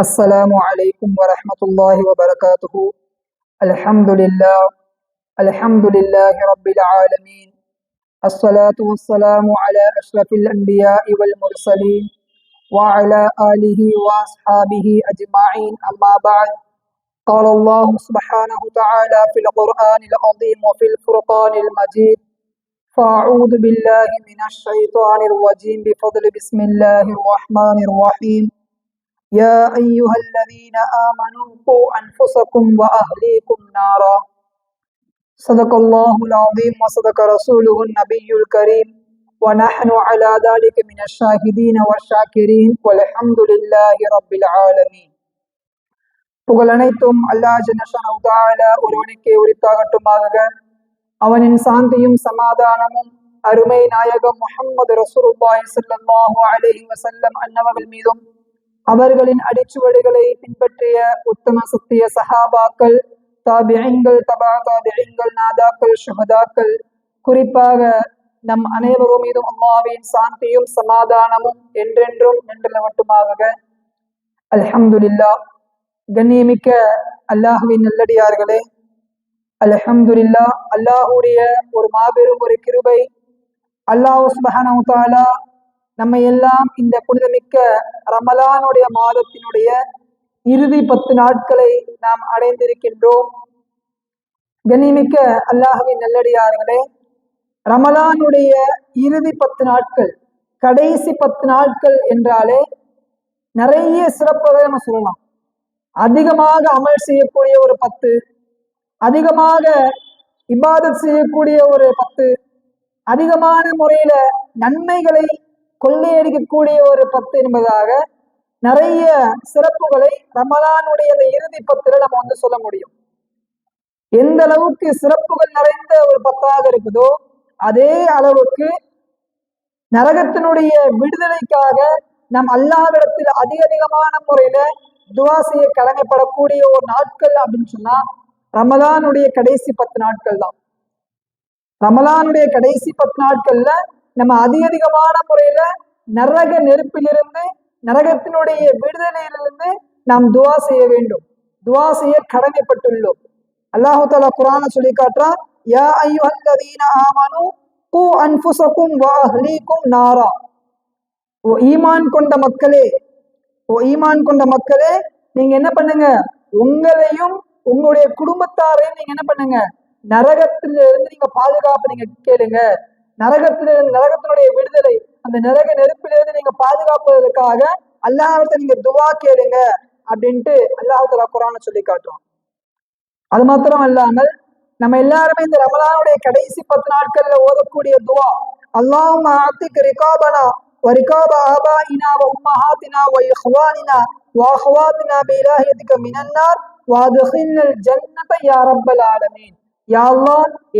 السلام عليكم ورحمة الله وبركاته. الحمد لله الحمد لله رب العالمين. الصلاة والسلام على أشرف الأنبياء والمرسلين وعلى آله وأصحابه أجمعين. أما بعد قال الله سبحانه وتعالى في القرآن العظيم وفي الفرقان المجيد فأعوذ بالله من الشيطان الرجيم بفضل بسم الله الرحمن الرحيم. يا أيها الذين آمنوا قوا أنفسكم وأهليكم نارا صدق الله العظيم وصدق رسوله النبي الكريم ونحن على ذلك من الشاهدين والشاكرين والحمد لله رب العالمين புகழ் அனைத்தும் அல்லாஹ் ஜனஷனு தாலா ஒருவனுக்கே உரித்தாகட்டுமாக அவனின் சாந்தியும் சமாதானமும் அருமை நாயகம் முஹம்மது ரசூலுல்லாஹி ஸல்லல்லாஹு அலைஹி வஸல்லம் அன்னவர்கள் மீதும் அவர்களின் அடிச்சுவடுகளை பின்பற்றிய உத்தம சத்திய சஹாபாக்கள் தாபியங்கள் தபா தாபியங்கள் நாதாக்கள் சுகதாக்கள் குறிப்பாக நம் அனைவரும் மீதும் அம்மாவின் சாந்தியும் சமாதானமும் என்றென்றும் நின்று மட்டுமாக கண்ணியமிக்க அல்லாஹுவின் நல்லடியார்களே அல்ஹம்துலில்லா. அல்லாஹுடைய ஒரு மாபெரும் ஒரு கிருபை. அல்லாஹ் சுபஹானஹு நம்ம எல்லாம் இந்த புனிதமிக்க ரமலானுடைய மாதத்தினுடைய இறுதி பத்து நாட்களை நாம் அடைந்திருக்கின்றோம். கண்ணிமிக்க அல்லாஹுவின் நல்லடியார்களே ரமலானுடைய இறுதி பத்து நாட்கள் கடைசி பத்து நாட்கள் என்றாலே நிறைய சிறப்புகளை நம்ம சொல்லலாம். அதிகமாக அமல் செய்யக்கூடிய ஒரு பத்து அதிகமாக இபாதத் செய்யக்கூடிய ஒரு பத்து அதிகமான முறையில நன்மைகளை கொள்ளையடிக்கக்கூடிய ஒரு பத்து என்பதாக நிறைய சிறப்புகளை ரமலானுடைய அந்த இறுதி பத்துல நம்ம வந்து சொல்ல முடியும். எந்த அளவுக்கு சிறப்புகள் நிறைந்த ஒரு பத்தாக இருக்குதோ அதே அளவுக்கு நரகத்தினுடைய விடுதலைக்காக நம் அல்லாவிடத்தில் அதிக அதிகமான முறையில துவா செய்ய கடமைப்படக்கூடிய ஒரு நாட்கள் அப்படின்னு சொன்னா ரமலானுடைய கடைசி பத்து நாட்கள் தான். ரமலானுடைய கடைசி பத்து நாட்கள்ல நம்ம அதிக அதிகமான முறையில நரக நெருப்பிலிருந்து நரகத்தினுடைய விடுதலையிலிருந்து நாம் துவா செய்ய வேண்டும். துவா செய்ய கடமைப்பட்டுள்ளோம். அல்லாஹு தாலா குரான சொல்லி காட்டுறான் யா ஐயுஹல்லதீன ஆமனு கூ அன்ஃபுசக்கும் வ அஹ்லீக்கும் நாரா. ஓ ஈமான் கொண்ட மக்களே ஓ ஈமான் கொண்ட மக்களே நீங்க என்ன பண்ணுங்க? உங்களையும் உங்களுடைய குடும்பத்தாரையும் நீங்க என்ன பண்ணுங்க? நரகத்தில இருந்து நீங்க பாதுகாப்பு நீங்க கேளுங்க. நரகத்தில நரகத்தினுடைய விடுதலை அந்த நரக நெருப்பிலிருந்து நீங்க பாதுகாப்பதற்காக அல்லாஹத்தை நீங்க துவா கேளுங்க அப்படின்ட்டு அல்லாஹால குரான சொல்லி காட்டுறோம் அது மாத்திரம் அல்லாமல் நம்ம எல்லாருமே இந்த ரமலானுடைய கடைசி பத்து நாட்கள்ல ஓதக்கூடிய துவா அல்லாஹும் ஆத்திக்கு ரிகாபனா وركاب آبائنا وأمهاتنا وإخواننا وأخواتنا بإلهيتك من النار وأدخلنا الجنة يا رب العالمين யா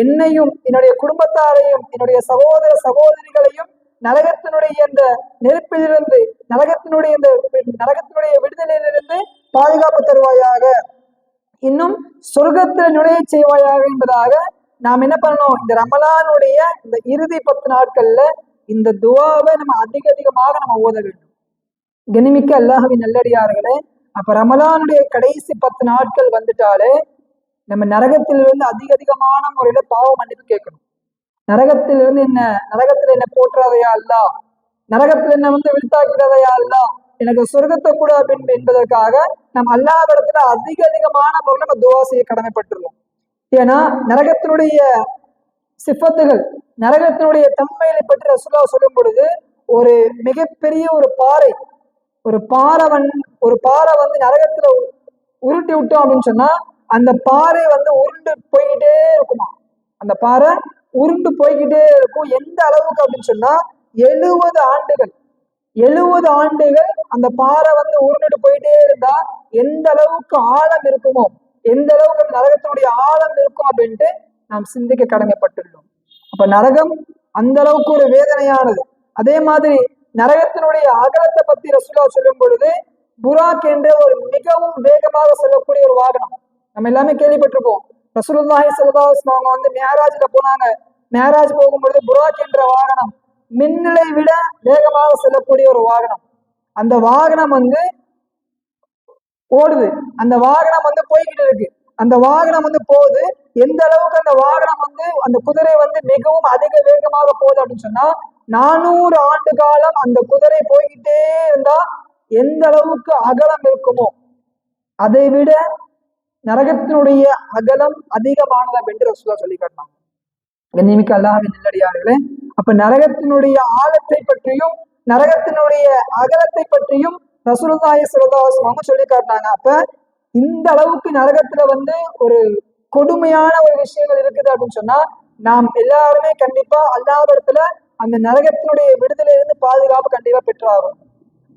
என்னையும் என்னுடைய குடும்பத்தாரையும் என்னுடைய சகோதர சகோதரிகளையும் நரகத்தினுடைய இந்த நெருப்பிலிருந்து நரகத்தினுடைய இந்த நரகத்தினுடைய விடுதலையிலிருந்து பாதுகாப்பு தருவாயாக. இன்னும் சொர்க்கத்தில் நுழைய செய்வாயாக என்பதாக நாம் என்ன பண்ணணும்? இந்த ரமலானுடைய இந்த இறுதி பத்து நாட்கள்ல இந்த துவாவை நம்ம அதிக அதிகமாக நம்ம ஓத வேண்டும். கனிமிக்க அல்லாஹவின் நல்லடியார்களே அப்ப ரமலானுடைய கடைசி பத்து நாட்கள் வந்துட்டாலே நம்ம நரகத்திலிருந்து அதிக அதிகமான முறையில பாவ மன்னிப்பு கேட்கணும். நரகத்திலிருந்து என்ன? நரகத்துல என்ன போற்றுறதையா அல்ல நரகத்துல என்ன வந்து விழுத்தாக்கிறதையா அல்ல எனக்கு சொர்க்கத்தை கூட அப்படின்னு என்பதற்காக நம்ம அல்லாவிடத்துல அதிக அதிகமான முறையில் நம்ம துவா செய்ய கடமைப்பட்டுருவோம். ஏன்னா நரகத்தினுடைய சிப்பத்துகள் நரகத்தினுடைய தன்மைகளை பற்றி ரசுல்லா சொல்லும் பொழுது ஒரு மிகப்பெரிய ஒரு பாறை ஒரு பாறை வந் ஒரு பாறை வந்து நரகத்துல உருட்டி விட்டோம் அப்படின்னு சொன்னா அந்த பாறை வந்து உருண்டு போய்கிட்டே இருக்குமா? அந்த பாறை உருண்டு போய்கிட்டே இருக்கும். எந்த அளவுக்கு அப்படின்னு சொன்னா எழுபது ஆண்டுகள். எழுபது ஆண்டுகள் அந்த பாறை வந்து உருண்டுட்டு போயிட்டே இருந்தா எந்த அளவுக்கு ஆழம் இருக்குமோ எந்த அளவுக்கு நரகத்தினுடைய ஆழம் இருக்கும் அப்படின்ட்டு நாம் சிந்திக்க கடமைப்பட்டுள்ளோம். அப்ப நரகம் அந்த அளவுக்கு ஒரு வேதனையானது. அதே மாதிரி நரகத்தினுடைய அகலத்தை பத்தி ரசுல்லா சொல்லும் பொழுது புராக் என்ற ஒரு மிகவும் வேகமாக செல்லக்கூடிய ஒரு வாகனம். நம்ம எல்லாமே கேள்விப்பட்டிருக்கோம் ரசூலுல்லாஹி ஸல்லல்லாஹு அவங்க வந்து மேராஜ்ல போனாங்க. மேராஜ் போகும்பொழுது புராக் என்ற வாகனம் மின்னலை விட வேகமாக செல்லக்கூடிய ஒரு வாகனம். அந்த வாகனம் வந்து ஓடுது. அந்த வாகனம் வந்து போய்கிட்டு இருக்கு. அந்த வாகனம் வந்து போகுது. எந்த அளவுக்கு அந்த வாகனம் வந்து அந்த குதிரை வந்து மிகவும் அதிக வேகமாக போகுது அப்படின்னு சொன்னா நானூறு ஆண்டு காலம் அந்த குதிரை போய்கிட்டே இருந்தா எந்த அளவுக்கு அகலம் இருக்குமோ அதை விட நரகத்தினுடைய அகலம் அதிகமானதா என்று ரசூலா சொல்லி காட்டினாங்க கண்ணிமிக்க அல்லாஹின் நல்லடியார்களே அப்ப நரகத்தினுடைய ஆழத்தை பற்றியும் நரகத்தினுடைய அகலத்தை பற்றியும் ரசூலுல்லாஹி ஸல்லல்லாஹு அவங்க சொல்லி காட்டினாங்க அப்ப இந்த அளவுக்கு நரகத்துல வந்து ஒரு கொடுமையான ஒரு விஷயங்கள் இருக்குது அப்படின்னு சொன்னா நாம் எல்லாருமே கண்டிப்பா அல்லாவிடத்துல அந்த நரகத்தினுடைய விடுதலையிலிருந்து பாதுகாப்பு கண்டிப்பா பெற்றாகும்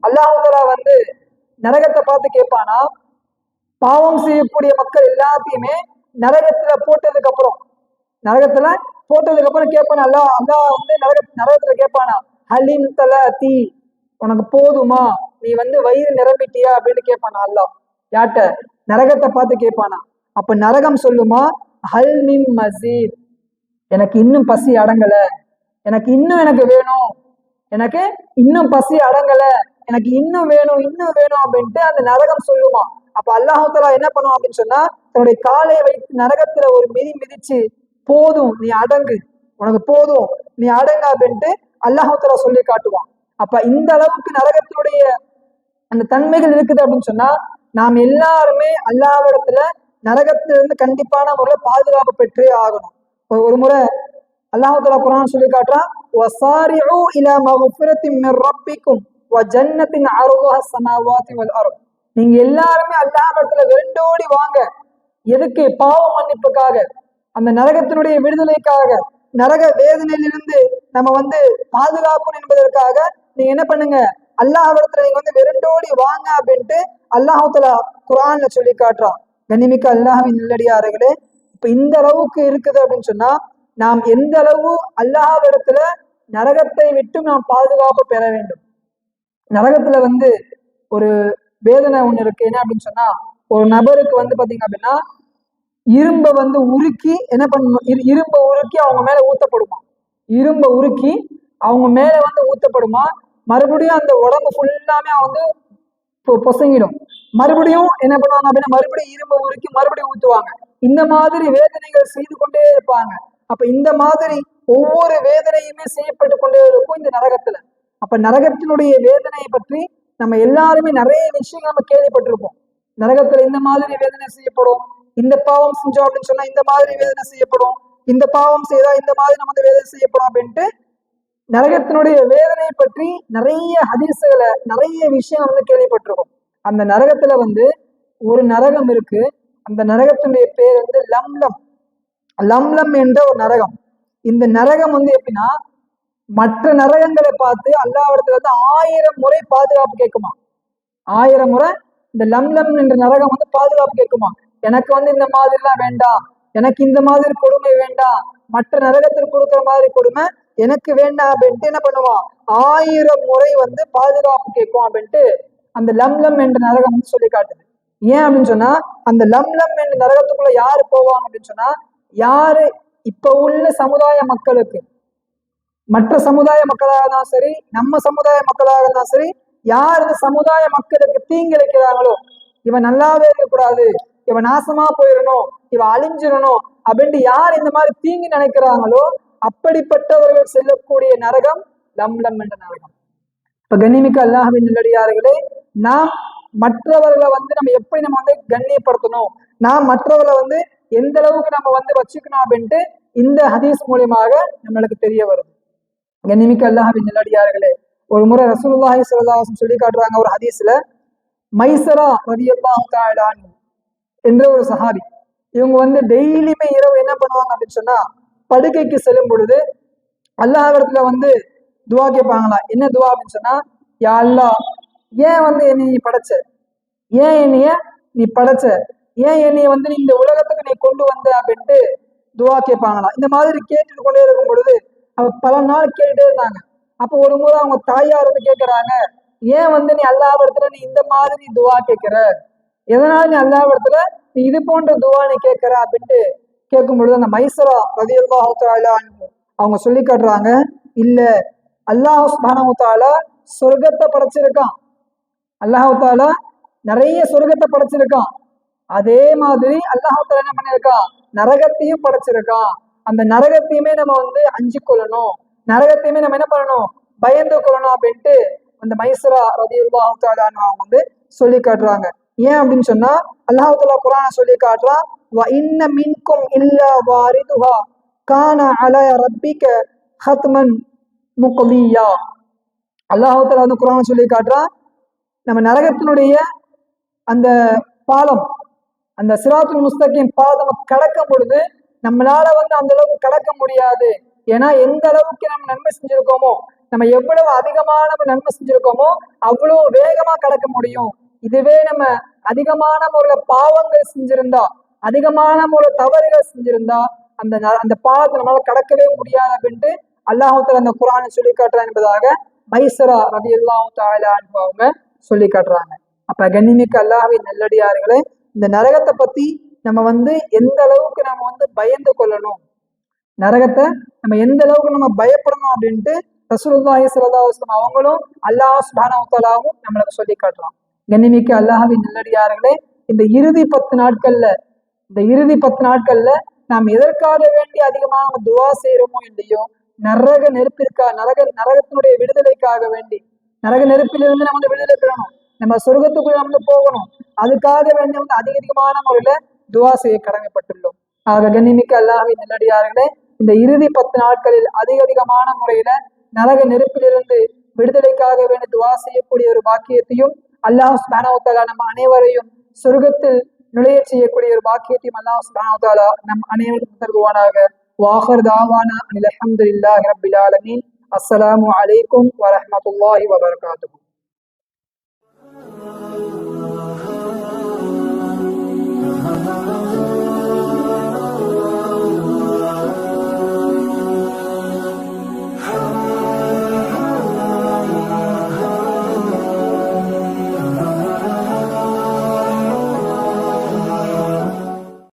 அல்லாஹாலா வந்து நரகத்தை பார்த்து கேட்பானா பாவம் செய்யக்கூடிய மக்கள் எல்லாத்தையுமே நரகத்துல போட்டதுக்கு அப்புறம் நரகத்துல போட்டதுக்கு அப்புறம் கேட்பானா அல்லா அல்லா வந்து நரக நரகத்துல கேட்பானா ஹலின் தல தீ உனக்கு போதுமா? நீ வந்து வயிறு நிரம்பிட்டியா? அப்படின்னு கேட்பானா அல்லா. யார்கிட்ட? நரகத்தை பார்த்து கேட்பானா அப்ப நரகம் சொல்லுமா ஹல் மின் மசீத் எனக்கு இன்னும் பசி அடங்கல. எனக்கு இன்னும் எனக்கு வேணும். எனக்கு இன்னும் பசி அடங்கல. எனக்கு இன்னும் வேணும் இன்னும் வேணும் அப்படின்ட்டு அந்த நரகம் சொல்லுமா. அப்ப அல்லாஹாலா என்ன பண்ணும் அப்படின்னு சொன்னா தன்னுடைய காலை வைத்து நரகத்துல ஒரு மிதி மிதிச்சு போதும் நீ அடங்கு உனக்கு போதும் நீ அடங்கு அப்படின்ட்டு அல்லாஹாலா சொல்லி காட்டுவான் அப்ப இந்த அளவுக்கு நரகத்தினுடைய அந்த தன்மைகள் இருக்குது அப்படின்னு சொன்னா நாம் எல்லாருமே அல்லாவிடத்துல நரகத்திலிருந்து கண்டிப்பான முறையில் பாதுகாப்பு பெற்றே ஆகணும் ஒரு முறை அல்லாஹால குரான் சொல்லி காட்டுறான் وَصَارِعُوا إِلَى مَغْفِرَةٍ مِّن رَّبِّكُمْ وَجَنَّةٍ عَرْضُهَا السَّمَاوَاتِ وَالْأَرْضِ நீங்க எல்லாருமே அல்லாஹ்விடத்துல வெண்டோடி வாங்க. எதுக்கு? பாவ மன்னிப்புக்காக. அந்த நரகத்தினுடைய விடுதலைக்காக. நரக வேதனையிலிருந்து நம்ம வந்து பாதுகாப்பு என்பதற்காக நீங்க என்ன பண்ணுங்க? அல்லாஹ்விடத்துல நீங்க வந்து விரண்டோடி வாங்க அப்படின்ட்டு அல்லாஹத்துல குரான்ல சொல்லி காட்டுறான். கண்ணிமிக்க அல்லாஹின் நல்லடியார்களே இப்ப இந்த அளவுக்கு இருக்குது அப்படின்னு சொன்னா நாம் எந்த அளவு அல்லாஹ்விடத்துல நரகத்தை விட்டு நாம் பாதுகாப்பு பெற வேண்டும். நரகத்துல வந்து ஒரு வேதனை ஒன்று இருக்கு. என்ன அப்படின்னு சொன்னா ஒரு நபருக்கு வந்து பாத்தீங்க அப்படின்னா இரும்பை வந்து உருக்கி என்ன பண்ணணும்? இரு இரும்பை உருக்கி அவங்க மேல ஊத்தப்படுமா? இரும்பை உருக்கி அவங்க மேல வந்து ஊத்தப்படுமா? மறுபடியும் அந்த உடம்பு ஃபுல்லாமே வந்து பொசங்கிடும். மறுபடியும் என்ன பண்ணுவாங்க அப்படின்னா மறுபடியும் இரும்பை உருக்கி மறுபடியும் ஊத்துவாங்க. இந்த மாதிரி வேதனைகள் செய்து கொண்டே இருப்பாங்க. அப்ப இந்த மாதிரி ஒவ்வொரு வேதனையுமே செய்யப்பட்டு கொண்டே இருக்கும் இந்த நரகத்துல. அப்ப நரகத்தினுடைய வேதனையை பற்றி நம்ம எல்லாருமே நிறைய விஷயங்கள் நம்ம கேள்விப்பட்டிருப்போம். நரகத்துல இந்த மாதிரி வேதனை செய்யப்படும். இந்த பாவம் செஞ்சோம் அப்படின்னு சொன்னா இந்த மாதிரி வேதனை செய்யப்படும். இந்த பாவம் செய்தா இந்த மாதிரி நமக்கு வேதனை செய்யப்படும் அப்படின்ட்டு நரகத்தினுடைய வேதனை பற்றி நிறைய ஹதீசுகளை நிறைய விஷயம் வந்து கேள்விப்பட்டிருக்கோம் அந்த நரகத்துல வந்து ஒரு நரகம் இருக்கு. அந்த நரகத்தினுடைய பேர் வந்து லம்லம். லம்லம் என்ற ஒரு நரகம். இந்த நரகம் வந்து எப்படின்னா மற்ற நரகங்களை பார்த்து அல்லாவிடத்துல வந்து ஆயிரம் முறை பாதுகாப்பு கேட்குமா? ஆயிரம் முறை இந்த லம்லம் என்ற நரகம் வந்து பாதுகாப்பு கேட்குமா? எனக்கு வந்து இந்த மாதிரிலாம் வேண்டாம் எனக்கு இந்த மாதிரி கொடுமை வேண்டாம் மற்ற நரகத்திற்கு கொடுக்குற மாதிரி கொடுமை எனக்கு வேண்டாம் அப்படின்ட்டு என்ன பண்ணுவான் ஆயிரம் முறை வந்து பாதுகாப்பு கேட்கும் அப்படின்ட்டு அந்த லம்லம் என்ற நரகம் வந்து சொல்லி காட்டுது. ஏன் அப்படின்னு சொன்னா அந்த லம்லம் என்ற நரகத்துக்குள்ள யாரு போவாங்க அப்படின்னு சொன்னா யாரு இப்ப உள்ள சமுதாய மக்களுக்கு மற்ற சமுதாய மக்களாக இருந்தாலும் சரி நம்ம சமுதாய மக்களாக இருந்தாலும் சரி யார் இந்த சமுதாய மக்களுக்கு தீங்கிழைக்கிறாங்களோ இவன் நல்லாவே இருக்கக்கூடாது இவன் நாசமா போயிடணும் இவன் அழிஞ்சிடணும் அப்படின்ட்டு யார் இந்த மாதிரி தீங்கு நினைக்கிறாங்களோ அப்படிப்பட்டவர்கள் செல்லக்கூடிய நரகம் லம் லம் என்ற நரகம். இப்ப கண்ணிமிக்க அல்லாஹ்வின் நல்லடியார்களே நாம் மற்றவர்களை வந்து நம்ம எப்படி நம்ம வந்து கண்ணியப்படுத்தணும்? நாம் மற்றவர்களை வந்து எந்த அளவுக்கு நம்ம வந்து வச்சுக்கணும் அப்படின்ட்டு இந்த ஹதீஸ் மூலியமாக நம்மளுக்கு தெரிய வருது. கண்ணிமிக்க அல்லாஹ்வின் நல்லடியார்களே ஒரு முறை ரசூலுல்லாஹி ஸல்லல்லாஹு சொல்லி காட்டுறாங்க ஒரு ஹதீஸ்ல மைசரா ரலியல்லாஹு என்ற ஒரு சஹாபி இவங்க வந்து டெய்லியுமே இரவு என்ன பண்ணுவாங்க அப்படின்னு சொன்னா படுக்கைக்கு செல்லும் பொழுது அல்லாஹிடத்துல வந்து துவா கேட்பாங்களா? என்ன துவா அப்படின்னு சொன்னா யா அல்லாஹ் ஏன் வந்து என்னை நீ படைச்ச? ஏன் என்னைய நீ படைச்ச? ஏன் என்னைய வந்து நீ இந்த உலகத்துக்கு நீ கொண்டு வந்த அப்படின்ட்டு துவா கேட்பாங்களா? இந்த மாதிரி கேட்டுட்டு கொண்டே இருக்கும் பொழுது அவ பல நாள் கேட்டுட்டே இருந்தாங்க. அப்போ ஒரு முறை அவங்க தாயார் வந்து கேட்கறாங்க ஏன் வந்து நீ அல்லாஹ்விடத்துல நீ இந்த மாதிரி துவா கேட்கிற எதனால நீ அல்லாஹ்விடத்துல நீ இது போன்ற துவா நீ கேட்கிற அப்படின்ட்டு கேட்கும் பொழுது அந்த மைசரா ரதியல்லாஹு அவங்க சொல்லி காட்டுறாங்க இல்ல அல்லாஹ் சுப்ஹானஹு சொர்க்கத்தை படைச்சிருக்கான். அல்லாஹ் நிறைய சொர்க்கத்தை படைச்சிருக்கான். அதே மாதிரி அல்லாஹால என்ன பண்ணியிருக்கான் நரகத்தையும் படைச்சிருக்கான். அந்த நரகத்தையுமே நம்ம வந்து அஞ்சு கொள்ளணும் நரகத்தையுமே நம்ம என்ன பண்ணணும்? பயந்து கொள்ளணும் அப்படின்ட்டு அந்த மைசரா ரதி அவங்க வந்து சொல்லி காட்டுறாங்க. ஏன் அப்படின்னு சொன்னா அல்லாஹால குரான சொல்லி காட்டுறான் வ இன்ன மின்கும் இல்லா வாரிதுஹா கான அல ரப்பிக்க ஹத்மன் முகலியா அல்லாஹால வந்து குரான சொல்லி காட்டுறான் நம்ம நரகத்தினுடைய அந்த பாலம் அந்த சிராத்துல் முஸ்தகின் பாலம் நம்ம கடக்கும் பொழுது நம்மளால வந்து அந்த அளவுக்கு கடக்க முடியாது. ஏன்னா எந்த அளவுக்கு நம்ம நன்மை செஞ்சிருக்கோமோ நம்ம எவ்வளவு அதிகமான நம்ம நன்மை செஞ்சிருக்கோமோ அவ்வளவு வேகமா கடக்க முடியும். இதுவே நம்ம அதிகமான முறையில பாவங்கள் செஞ்சிருந்தா அதிகமான முறையில தவறுகள் செஞ்சிருந்தா அந்த ந- அந்த பாவத்தை நம்மளால கடக்கவே முடியாது அப்படின்ட்டு அல்லாஹால அந்த குரானை சொல்லி காட்டுறான் என்பதாக மைசரா ரதி அல்லாஹு அவங்க சொல்லி காட்டுறாங்க. அப்ப கண்ணிமிக்கு அல்லாஹ்வின் நெல்லடியார்களே இந்த நரகத்தை பத்தி நம்ம வந்து எந்த அளவுக்கு நம்ம வந்து பயந்து கொள்ளணும்? நரகத்தை நம்ம எந்த அளவுக்கு நம்ம பயப்படணும் அப்படின்ட்டு ரசூலுல்லாஹி சிறதாசம் அலைஹி அவங்களும் அல்லாஹ் சுப்ஹானஹு நம்மளுக்கு சொல்லி காட்டுறான். கண்ணிமிக்க அல்லாஹ்வின் நல்லடியார்களே இந்த இறுதி பத்து நாட்கள்ல இந்த இறுதி பத்து நாட்கள்ல நாம் எதற்காக வேண்டி அதிகமாக நம்ம துவா செய்யறோமோ இல்லையோ நரக நெருப்பிற்கா நரக நரகத்தினுடைய விடுதலைக்காக வேண்டி நரக நெருப்பிலிருந்து நம்ம வந்து விடுதலை பெறணும். நம்ம சொர்க்கத்துக்குள்ள நம்ம போகணும். அதுக்காக வேண்டி வந்து அதிக அதிகமான முறையில துவா செய்ய கடமைப்பட்டுள்ளோம். ஆக கண்ணிமிக்க அல்லாஹ்வின் நல்லடியார்களே இந்த இறுதி பத்து நாட்களில் அதிக அதிகமான முறையில நரக நெருப்பிலிருந்து விடுதலைக்காக வேண்டி துவா செய்யக்கூடிய ஒரு பாக்கியத்தையும் அல்லாஹ் சுப்ஹானஹு நம் நம்ம அனைவரையும் சொர்க்கத்தில் நுழைய செய்யக்கூடிய ஒரு பாக்கியத்தையும் அல்லாஹ் சுப்ஹானஹு நம் அனைவரும் தருவானாக. வாஹர் தாவானா அனில் இல்லாஹ் ரபில் ஆலமீன் அஸ்ஸலாமு அலைக்கும் வரஹ்மத்துல்லாஹி வபரகாத்துஹு uh-huh.